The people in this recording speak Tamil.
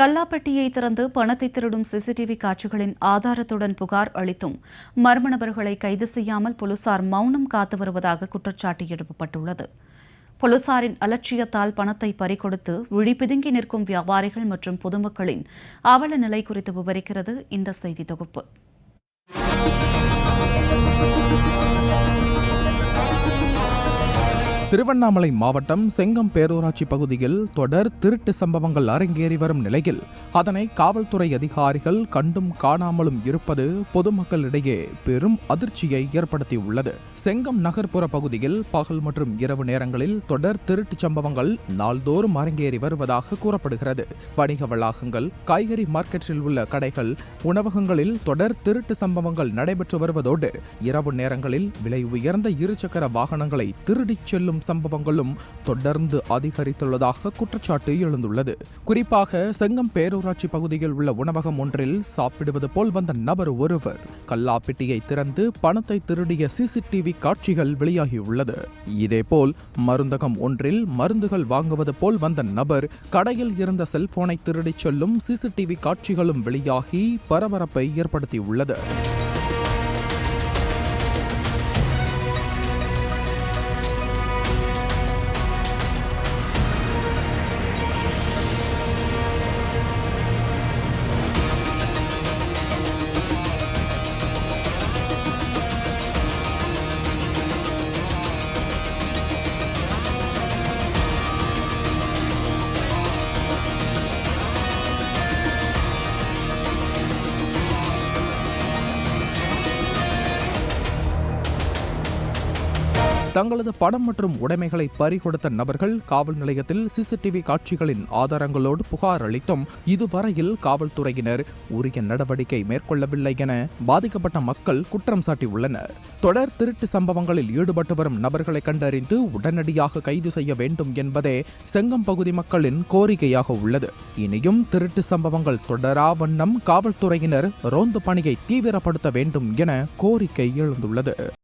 கல்லாப்பட்டியை திறந்து பணத்தை திருடும் சிசிடிவி காட்சிகளின் ஆதாரத்துடன் புகார் அளித்தும் மர்ம நபர்களை கைது செய்யாமல் போலீசார் மௌனம் காத்து வருவதாக குற்றச்சாட்டு எழுப்பப்பட்டுள்ளது. போலீசாரின் அலட்சியத்தால் பணத்தை பறிகொடுத்து விழி பிதுங்கி நிற்கும் வியாபாரிகள் மற்றும் பொதுமக்களின் அவல நிலை குறித்து விவரிக்கிறது இந்த செய்தி தொகுப்பு. திருவண்ணாமலை மாவட்டம் செங்கம் பேரூராட்சி பகுதியில் தொடர் திருட்டு சம்பவங்கள் அரங்கேறி வரும் நிலையில் அதனை காவல்துறை அதிகாரிகள் கண்டும் காணாமலும் இருப்பது பொதுமக்களிடையே பெரும் அதிர்ச்சியை ஏற்படுத்தியுள்ளது. செங்கம் நகர்ப்புற பகுதியில் பகல் மற்றும் இரவு நேரங்களில் தொடர் திருட்டு சம்பவங்கள் நாள்தோறும் அரங்கேறி வருவதாக கூறப்படுகிறது. வணிக வளாகங்கள் காய்கறி மார்க்கெட்டில் உள்ள கடைகள் உணவகங்களில் தொடர் திருட்டு சம்பவங்கள் நடைபெற்று வருவதோடு இரவு நேரங்களில் விலை உயர்ந்த இருசக்கர வாகனங்களை திருடிச் செல்லும் சம்பவங்களும் தொடர்ந்து அதிகரித்துள்ளதாக குற்றச்சாட்டு எழுந்துள்ளது. குறிப்பாக செங்கம் பேரூராட்சி பகுதியில் உள்ள உணவகம் ஒன்றில் சாப்பிடுவது போல் வந்த நபர் ஒருவர் கல்லாப்பெட்டியை திறந்து பணத்தை திருடிய சிசிடிவி காட்சிகள் வெளியாகியுள்ளது. இதேபோல் மருந்தகம் ஒன்றில் மருந்துகள் வாங்குவது போல் வந்த நபர் கடையில் இருந்த செல்போனை திருடிச் செல்லும் சிசிடிவி காட்சிகளும் வெளியாகி பரபரப்பை ஏற்படுத்தியுள்ளது. தங்களது பணம் மற்றும் உடைமைகளை பறிகொடுத்த நபர்கள் காவல் நிலையத்தில் சிசிடிவி காட்சிகளின் ஆதாரங்களோடு புகார் அளித்தும் இதுவரையில் காவல்துறையினர் உரிய நடவடிக்கை மேற்கொள்ளவில்லை என பாதிக்கப்பட்ட மக்கள் குற்றம் சாட்டியுள்ளனர். தொடர் திருட்டு சம்பவங்களில் ஈடுபட்டு வரும் நபர்களை கண்டறிந்து உடனடியாக கைது செய்ய வேண்டும் என்பதே செங்கம் பகுதி மக்களின் கோரிக்கையாக உள்ளது. இனியும் திருட்டு சம்பவங்கள் தொடரா வண்ணம் காவல்துறையினர் ரோந்து பணியை தீவிரப்படுத்த வேண்டும் என கோரிக்கை எழுந்துள்ளது.